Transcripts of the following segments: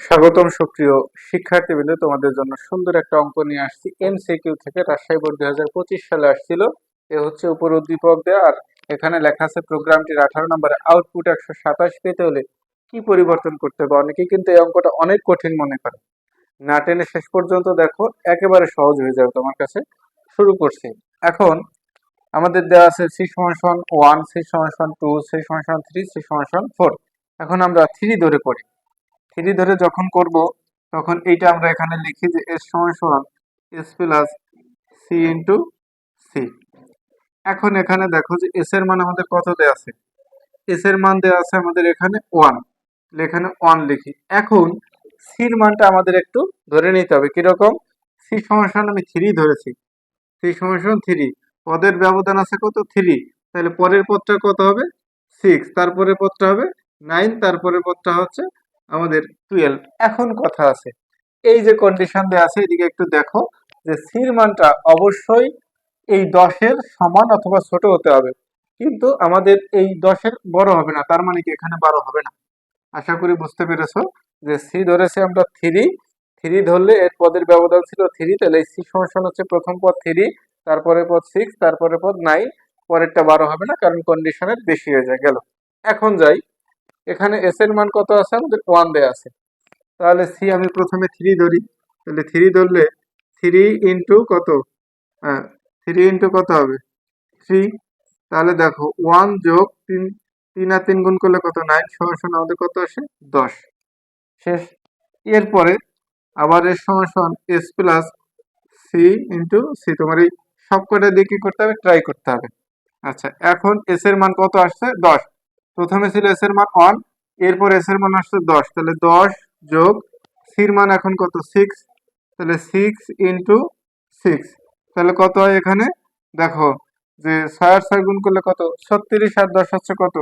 স্বাগতম সুপ্রিয় শিক্ষার্থীবৃন্দ, তোমাদের জন্য সুন্দর একটা অঙ্ক নিয়ে আসছি। এমসিকিউ থেকে রাজশাহী বোর্ড দুই হাজার পঁচিশ সালে আসছিল। এ হচ্ছে উপর উদ্দীপক দেওয়া আর এখানে লেখা আছে প্রোগ্রামটির আঠারো নম্বরে আউটপুট একশো সাতাশ পেতে হলে কি পরিবর্তন করতে হবে? অনেকেই কিন্তু এই অঙ্কটা অনেক কঠিন মনে করে। না টেনে শেষ পর্যন্ত দেখো, একেবারে সহজ হয়ে যাবে তোমার কাছে। শুরু করছি। এখন আমাদের দেওয়া আছে সি সমান ওয়ান, সি সমান টু, সি সমান থ্রি, সি সমান ফোর। এখন আমরা থ্রি ধরে পড়ি। থ্রি ধরে যখন করব, তখন এইটা আমরা এখানে লিখি যে এস সমান সমান S plus C into C এখন এখানে দেখো যে এস এর মান আমাদের কত দেওয়া আছে? এস এর মান দেওয়া আছে আমাদের এখানে ওয়ান এখানে ওয়ান লিখি। এখন সির মানটা আমাদের একটু ধরে নিতে হবে। কীরকম? সি সমান আমি থ্রি ধরেছি। সি সমান থ্রি পদের ব্যবধান আছে কত? থ্রি তাহলে পরের পদটা কত হবে? সিক্স তারপরে পদটা হবে নাইন তারপরে পদটা হচ্ছে আমাদের টুয়েলভ এখন কথা আছে। এই যে কন্ডিশন দেওয়া আছে, এদিকে একটু দেখো যে সির মানটা অবশ্যই এই দশের সমান অথবা ছোট হতে হবে। কিন্তু আমাদের এই দশের বড় হবে না, তার মানে কি এখানে বারো হবে না? আশা করি বুঝতে পেরেছ যে সি ধরেছে আমরা থ্রি থ্রি ধরলে এর পদের ব্যবধান ছিল থ্রি তাহলে এই সি সমস্যা হচ্ছে প্রথম পদ থ্রি তারপরে পদ সিক্স তারপরে পদ নাইন পরেরটা বারো হবে না, কারণ কন্ডিশনের বেশি হয়ে যায়, গেল। এখন যাই। এখানে এস এর মান কত আছে? আমাদের ওয়ান দেয়া আছে। তাহলে সি আমি প্রথমে থ্রি ধরি। তাহলে থ্রি ধরলে থ্রি ইন্টু কত? হ্যাঁ থ্রি ইন্টু কত হবে? থ্রি তাহলে দেখো ওয়ান যোগ তিন তিন আর তিন গুণ করলে কত? নাইন সমান আমাদের কত আসে? দশ। শেষ। এরপরে আবার এর সমান S plus C into C তোমার এই সব কটা দিয়ে কি করতে হবে? ট্রাই করতে হবে। আচ্ছা এখন এস এর মান কত আসছে? দশ। প্রথমে ছিল এস এর মান ওয়ান এরপর এস এর মান আসছে দশ। তাহলে দশ যোগ সির মান এখন কত? সিক্স তাহলে সিক্স ইন্টু সিক্স তাহলে কত হয় এখানে? দেখো, যে ছয় আর ছয় গুণ করলে কত? ছত্রিশ আর দশ হচ্ছে কত?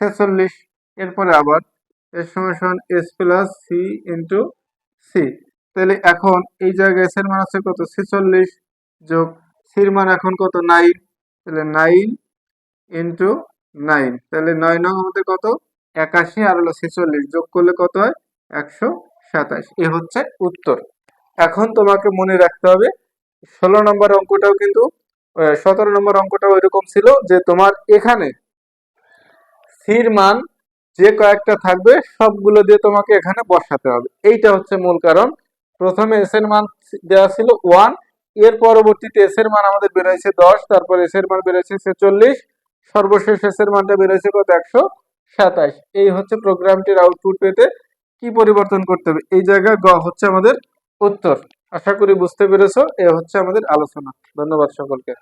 ছেচল্লিশ। এরপরে আবার এর সমান S plus C into C তাহলে এখন এই জায়গায় এস এর মান আছে কত? ছেচল্লিশ যোগ সির মান এখন কত? নাইন তাহলে নাইন ইন্টু নাইন। তাহলে নয় নং আমাদের কত? একাশি আর হলো ছেচল্লিশ। যোগ করলে কত হয়? একশো সাতাশ। এ হচ্ছে উত্তর। এখন তোমাকে মনে রাখতে হবে, ষোলো নম্বর অঙ্কটাও কিন্তু সতেরো নম্বর অঙ্কটাও এরকম ছিল যে তোমার এখানে সির মান যে কয়েকটা থাকবে সবগুলো দিয়ে তোমাকে এখানে বসাতে হবে। এইটা হচ্ছে মূল কারণ। প্রথমে এস এর মান দেওয়া ছিল ওয়ানের পরবর্তীতে এস এর মান আমাদের বেরোয়েছে দশ, তারপর এস এর মান বেরোয়েছে ছেচল্লিশ সর্বশেষ এসের মানটা বেরোয়েছে কত? একশো সাতাশ। এই হচ্ছে প্রোগ্রামটির আউটপুট পেতে কি পরিবর্তন করতে হবে? এই জায়গায় গ হচ্ছে আমাদের উত্তর। আশা করি বুঝতে পেরেছ, এ হচ্ছে আমাদের আলোচনা। ধন্যবাদ সকলকে।